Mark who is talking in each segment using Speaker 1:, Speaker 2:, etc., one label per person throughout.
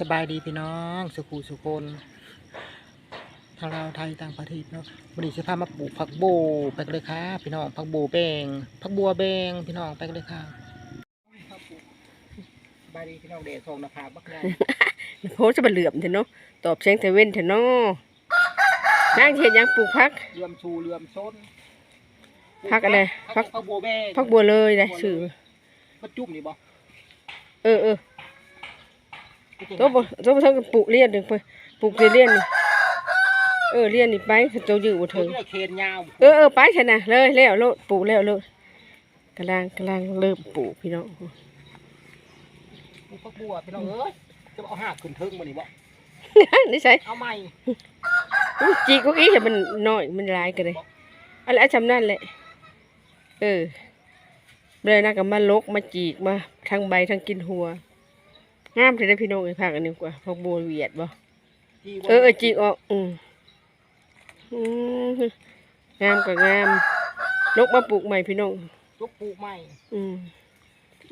Speaker 1: สบายดีพี่น้อง สุขุสุคนทางเราวไทยต่างประเทศเนาะวันนี้จะพามาปลูกผักโบไปกันเลยค่ะพี่น้องผักโบแบงผักบัวแบงพี่น้องไปกันเลยค่ะสบายดีพี่น้องเดชทองนภาบักใหญ่
Speaker 2: โพสจะมาเหลื่อมเถอะเนาะตอบเสียงแต่เว้นเถอะเนาะนั่งเทียนยังปลูกพัก
Speaker 1: เรื่อมชูเรื่อมส้น
Speaker 2: ผักอะไร
Speaker 1: ผัก
Speaker 2: ผัก
Speaker 1: ผักบัวแบง
Speaker 2: พักบัวเลยได้ชื่อ
Speaker 1: ผักจุ่มนี่บ่
Speaker 2: เออเออ ตัวบ่ตัวบ่เท่ากับปลูกเลียนถึงไปปลูกเลียนนี่เออเลียนนี่ไปเขาเจ้าอยู่บ่
Speaker 1: ถึ
Speaker 2: ถึ
Speaker 1: ง
Speaker 2: ง
Speaker 1: เนี่ยเคนยาว
Speaker 2: เออเออไปชนะเลยแล้วโลดปลูกแล้วโลดกำลังกำลังเริ่มปลูกพี่น้อง
Speaker 1: มีผักบัวพี่น้องเอ้ยจะเอาหากขึ้นเทิงมานี่บ่
Speaker 2: นี่ใส่
Speaker 1: เอาใหม่
Speaker 2: อุ๊ยจีกุ๊กอีเห็นมันน้อยมันหลายกันเลยอะไรจำนั่นแหละเออเลยนะกับมาลกมาจีกมาทั้งใบทั้งกินหัว งามเลยได้อพี่น้องไอ้ผักอันนี้กว่าพวกบัวเวียดบ่
Speaker 1: จีบ่
Speaker 2: เออเออจีกออกอืมอืมงามก็งามลกมาปลูกใหม่พี่น้อง
Speaker 1: ลูกปลูกใหม่
Speaker 2: อืม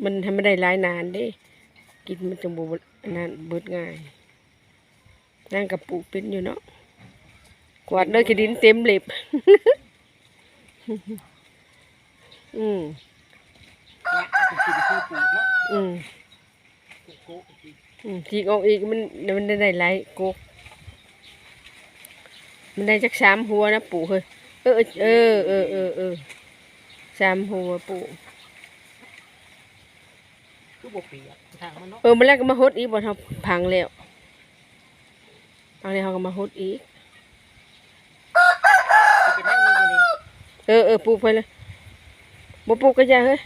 Speaker 2: มันทำไม่ได้หลายนานเด้ กินมันจะบนานเบิดง่ายนั่งกับปลูกเป็นอยู่เนาะกวาดเลยกระดินเต็มเล็บ อืม
Speaker 1: และเป็นสิ่งที่ปลูกเนาะ
Speaker 2: อืม
Speaker 1: ปลูกโกะจริง
Speaker 2: อืมจีกออกอีกมันมันได้หลายกกมันได้จักสามหัวนะปู่เฮ้ยเออเออเออเออเออสามหัวปู่
Speaker 1: คือบ่เปียกทางมันเนาะ
Speaker 2: เออมันแล้วก็มาฮดอีกบ่ทำพังแล้วพังแล้วเขาก็มาฮดอีก
Speaker 1: จะเป็นแนวนึงอันนี้
Speaker 2: เออเออปลูกไปเลยบ่ปลูกก็อย่าเฮ้ย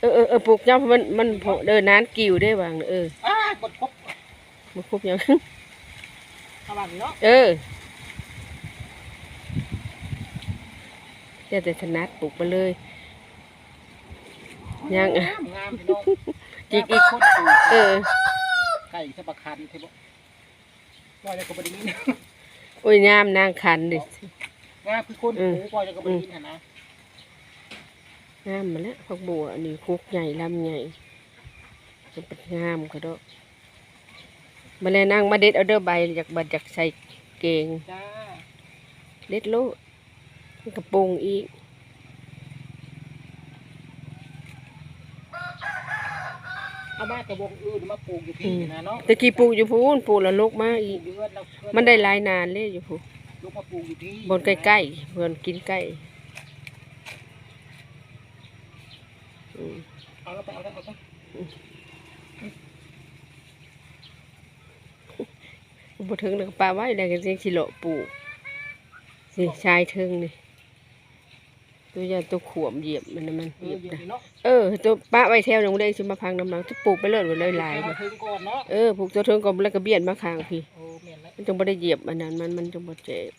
Speaker 2: เออเออเออปลูกย่อมมันมันโผล่เดินนานกิ่วได้บางเออ
Speaker 1: อ้ากดคร บ
Speaker 2: บ่ครบยัง
Speaker 1: ประมาณนี้เนาะ
Speaker 2: เออเดี๋ยวแต่ถนัดปลูกไปเลยยัง
Speaker 1: งามงามพี่น้อง
Speaker 2: จิกอีก
Speaker 1: คนปลูก
Speaker 2: เออ
Speaker 1: ไก่สะบักคันเทบ่ว่าจะก็บ่ได้ยิน
Speaker 2: โอ้ยงามนางคันดิ
Speaker 1: งามคือคนปลูกว่าจะก็บ่ได้ยินหั่นนะ
Speaker 2: งามมาแล้วผักบัวอันนี้คุกใหญ่ลำใหญ่มันเป็นงามก็ดอก มาแล้วนั่งมาเด็ดเอาเด้อใบจากบัดจากใส่เกง
Speaker 1: จ้า
Speaker 2: เล็ดโลดมันกระโปรงอีก
Speaker 1: เอามากระวงอื่นมาปลูกอยู่ที่นี่นะเนาะ
Speaker 2: ตะกี้ปลูกอยู่พูนปลูกแล้วลกมาอีก
Speaker 1: ปลูกอยู่เอื้อนแล้วเอื้อ
Speaker 2: มันได้หลายนานเลยอยู่พูน
Speaker 1: ลูกมาปลูกอยู่ที่
Speaker 2: บนใกล้ๆเพื่อนกินใกล้อืม
Speaker 1: เอาแล้วไปเอาแล้วเอาแล้ว
Speaker 2: บ่ถึงแล้วก็ปลาไว้แล้วก็เสียงสิโลปลูกสิชายถึงนี่ตัวอยางตัวขวมเหยียบมันน่ะมัน
Speaker 1: เอ
Speaker 2: เหยี
Speaker 1: อย
Speaker 2: บ
Speaker 1: อยู่
Speaker 2: นะ
Speaker 1: นี่เนาะ
Speaker 2: เออตัวป้าไว้แถวนึงเลยสิมาพังน้ำหลังจะปลูกไปเลยหมดเลยหลาย
Speaker 1: เอา
Speaker 2: เลย
Speaker 1: ถึงก่อนเนาะ
Speaker 2: เออปลูกตัวเทิงก็แล้วก็เบี้ยนมาข้างพี่
Speaker 1: โอ้แม่นแล้ว
Speaker 2: มันจงบ่ได้เหยียบอันนั้นมันมันจงบ่เจ็บ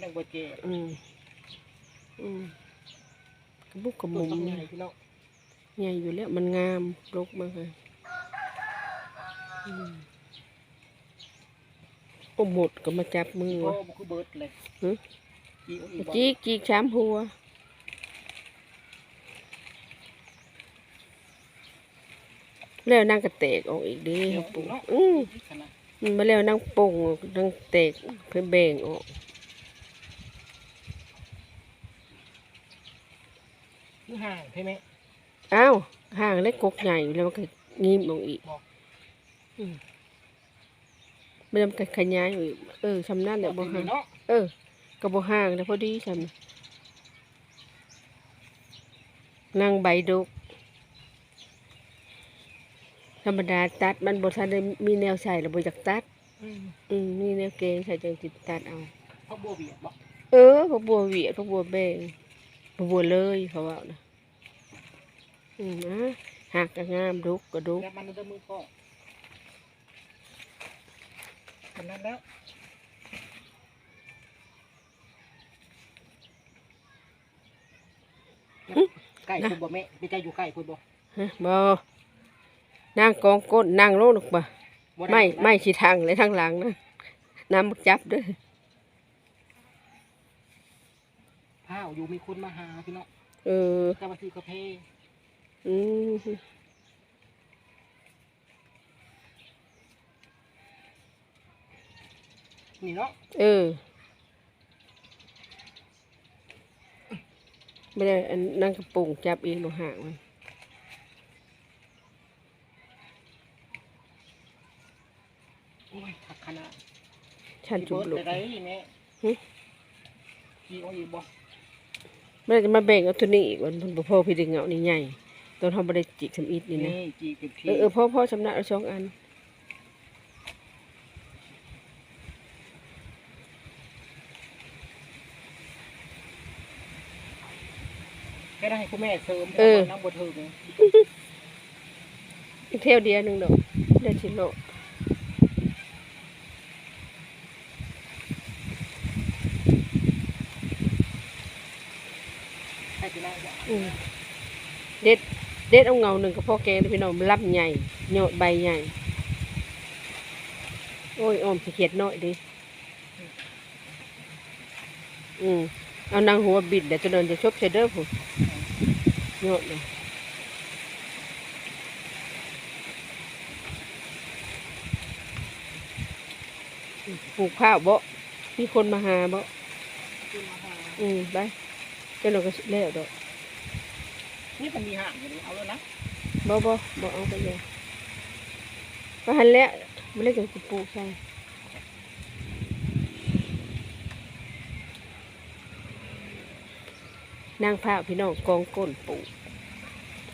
Speaker 1: นักบ่เจ
Speaker 2: อืมอืมกระบุกกระ
Speaker 1: ต้
Speaker 2: มุ
Speaker 1: น
Speaker 2: ม
Speaker 1: ทำไง
Speaker 2: เนี่ย
Speaker 1: พี่น้อง
Speaker 2: ใหญ่อยู่แล้วมันงามรกมากเลยอืม หมดก็มาจับมือวะ
Speaker 1: บ่คือเบิดเลยจีเอาอีกบ่
Speaker 2: จีกชามหัวแล้วนั่งกระเตกออกอีกดี
Speaker 1: เดี๋ยว
Speaker 2: ปู่อืม
Speaker 1: ขนาด
Speaker 2: มันมาแล้วนั่งโป่งนั่งเตกเพื่อแบ่งออก
Speaker 1: ห่างใช่ไหม
Speaker 2: อ้าวห่างเล็กกกใหญ่แล้วมันก็งีบลงอีก
Speaker 1: อ
Speaker 2: มมันมันก็ขยายอยู่อีกเออชำนั่นแหละบ่ห่าง
Speaker 1: เนาะ
Speaker 2: เออก็บ่ห่างแล้วพอดีฉันนั่งใบดก ธรรมดาตัดมันบ่ทันได้มีแนวใส่แล้วบ่อยากตัด
Speaker 1: อืม
Speaker 2: อืมมีแนวเกงใส่จังสิตัดเอา
Speaker 1: เขาบัวเบียดบ่
Speaker 2: เออพวกบัวเวียดพวกบัวแบงพวกบัวเลยเขาว่านะอืมนะหักก็งามดุกก็ดุก
Speaker 1: แล้วมันจะมือก็ ขนาดแล้วใกล้คุณบ่แม่ไม่ใจอยู่ใกล้คุณบ่
Speaker 2: ฮะบ่นั่งกองก้นนั่งลงหนกบ่
Speaker 1: บ่ด้
Speaker 2: ไม่
Speaker 1: นะ
Speaker 2: ไม่สิทางเลยทางหลังนะน้ำบักจับเด้อ
Speaker 1: ข้าวอยู่มีคนมาหาพี่น้อง
Speaker 2: เออ
Speaker 1: จะมาซื้อกาแฟ
Speaker 2: อืม
Speaker 1: นี่เนาะ
Speaker 2: เออไม่ได้อันนั่งกระปุงจับเองหนูห่างมัน
Speaker 1: โอ้ยขักขนาด
Speaker 2: ชันจุบ
Speaker 1: เบิ
Speaker 2: ลุ
Speaker 1: ด
Speaker 2: ก
Speaker 1: ไปได้แม่
Speaker 2: หึ
Speaker 1: กี่เอาอีกบ่
Speaker 2: ไม่ได้จะมาแบ่งเอาตัวนี้อีกวันเพิ่นบ่พอพี่ดึงเอานี่ใหญ่ตอนทำบ่ได้จิกสำอีดนี่นะ
Speaker 1: นี่กี่เป็นที
Speaker 2: เออเออพ่อพ่อชำนาญเอาสองอัน
Speaker 1: ก็ได้ให้คุณแม่เสริม
Speaker 2: เออ
Speaker 1: น้ำบ่ถึง
Speaker 2: อีกเที่ยวเดียวหนึงดอกได้ชิโล
Speaker 1: ให้พี่น้องจ้ะ
Speaker 2: อืมเด็ดเด็ดเอาเงาหนึ่งกับพ่อแกงเด้อพี่น้องมันรับใหญ่โยดใบใหญ่ โอ้ยออมสิเขียดน้อยดิอืมเอานางหัวบิดเดี๋ยวจะเดินจะชบเชเดอร์ผู้ โยดเลยปลูกข้าวบ่ มีคนมาหาบ่
Speaker 1: ขึ้นมาหา
Speaker 2: อืมไปเจ้าหนูก็แล้วดอก
Speaker 1: นี่มันมีห่างอยู่นี่เอาแล้วนะ
Speaker 2: บ่บ่บ่เอาไปเลยก็หันแล้วไม่เล่นกับกูปลูกใช่ นางผ้าพี่น้องกองก้นปลูก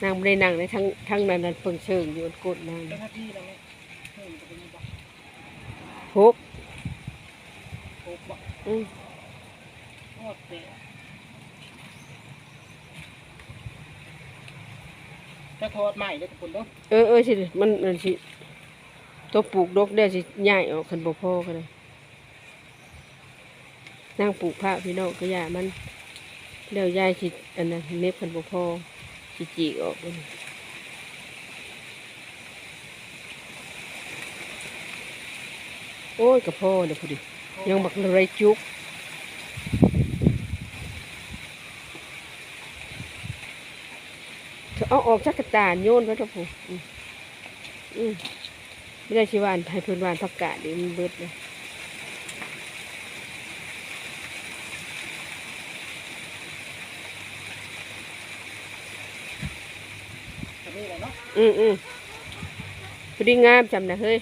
Speaker 2: นางไม่ได้นั่งในทั้งทั้งนั้นนั้นเปิงเชิงอยู่บนก้นนาง
Speaker 1: เจ้าหน้าที่แล้วแม่เฮ้ยมันจะเป็นยังไงบ่
Speaker 2: ฮบ
Speaker 1: โอ้บ่
Speaker 2: อืม
Speaker 1: โอ้เตะจะทอดใหม่เลยทุกคนเด้อ
Speaker 2: เออเออสิมันมันสิตัวปลูกดกได้สิใหญ่ออกคันบ่พอก็เลยนางปลูกผ้าพี่น้องก็อย่ามัน เดี๋ยวยายสิอันนั้นเน็บคันบ่พอสิจีออกโอ้ยกระพอเดี๋ยวพอดียังบักเลยจุกเอาออกจากกระตานโยนไว้เถอะผู้ไม่ได้ชิวานให้เพื่อนวานผักกาดดิมันเบิดเลย
Speaker 1: จะนี่แหละเนาะ
Speaker 2: อืมอืมพอดีงามจำนะเฮ้ย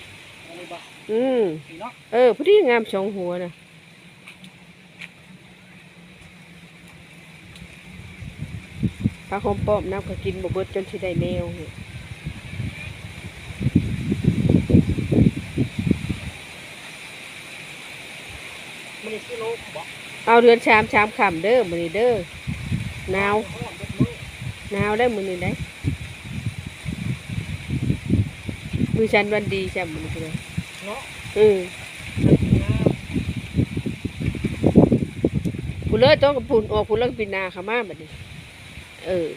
Speaker 1: อันนี้บ่
Speaker 2: อืม
Speaker 1: นี่เนาะ
Speaker 2: เออพอดีงามสองหัวนะปลาหอมป้อมน้ำก็กินบ่เบิดจนสิได้แนวเนี่ย
Speaker 1: มันนี่กิโลบ่
Speaker 2: เอาเรือนชามชามขำเด้อมือนี้เด้อหนาว
Speaker 1: ฮ้อนเบิดมื้อ
Speaker 2: หนาวได้มือนี้ได้ มือฉันวันดีใช่มือนี้เลย
Speaker 1: เนาะ
Speaker 2: อืมผู้เลิศต้องกับปุ่นออกผู้เลิศปีนาเขามาแบบนี้เออ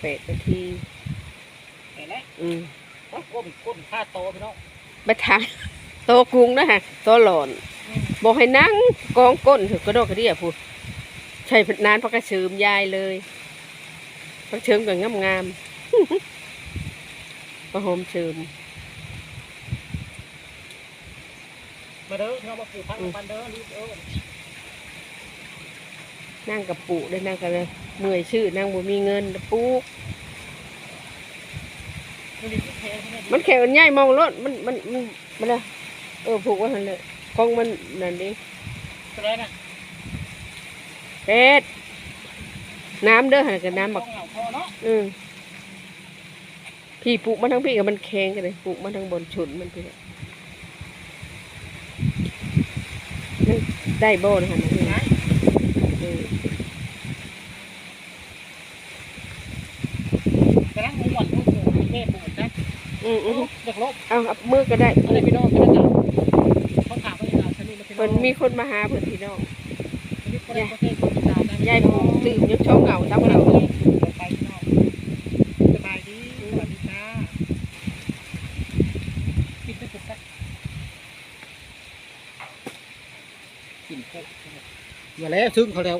Speaker 2: แปดนาที
Speaker 1: เห็นไหม
Speaker 2: อืม
Speaker 1: โอ้ก้มก้มผ้าโตพี่น้อง
Speaker 2: ไปทางโตกรุงนะฮะโตหลอน บอกให้นั่งกองก้นเถอะกระโดดกระเดี่ยพูดใช่นานพักกระเชิมยายเลย พักเชิมกับงามงามๆประหอมเชิม
Speaker 1: มาเด้อพี่น้องมาปลูกพักปันเด้อรีบเด้อ
Speaker 2: นั่งกับปู่ได้นั่งกันเลยเมื่อยชื่อนั่งบ่มีเงินปุ๊ก
Speaker 1: มันนี่แพงใช่ไหม
Speaker 2: มันแข็งมันใหญ่มองรถมันมันมันมันละเออผูกไว้ทันเลยกล้องมันนั่นดิ
Speaker 1: เท่าไหรนะ
Speaker 2: เป็ดน้ำเด้อหันกับน้ำบัก
Speaker 1: ต้ องเหงาพอเนาะ
Speaker 2: อืมพี่ปลูกมันทั้งพี่กับมันแข็งกันเลยปลูกมันทั้งบนฉุนมันพี่เนี่ยมันได้โบนะฮะนะ
Speaker 1: นะ
Speaker 2: เออกำ
Speaker 1: ลังมุ่งหวัดมุ่งปลูกแม่ปลูกนะ
Speaker 2: อืมอืม
Speaker 1: เด็กลบ
Speaker 2: เอาเอามือก็ได้
Speaker 1: อะไรพี่น้องก็ได้เขาถามว่าจะชนิดละพี่น้
Speaker 2: เพิ่
Speaker 1: อนง
Speaker 2: มีคนมาหาเพิ่นพี่น้อง
Speaker 1: ชนิดประเทศประเทศคนอีสานนะ
Speaker 2: ยายปลูกตื่นยกช่องเหงาตั้งเรา
Speaker 1: ไป กินพวกอย่าแล้วซึ่งเขาแล้ว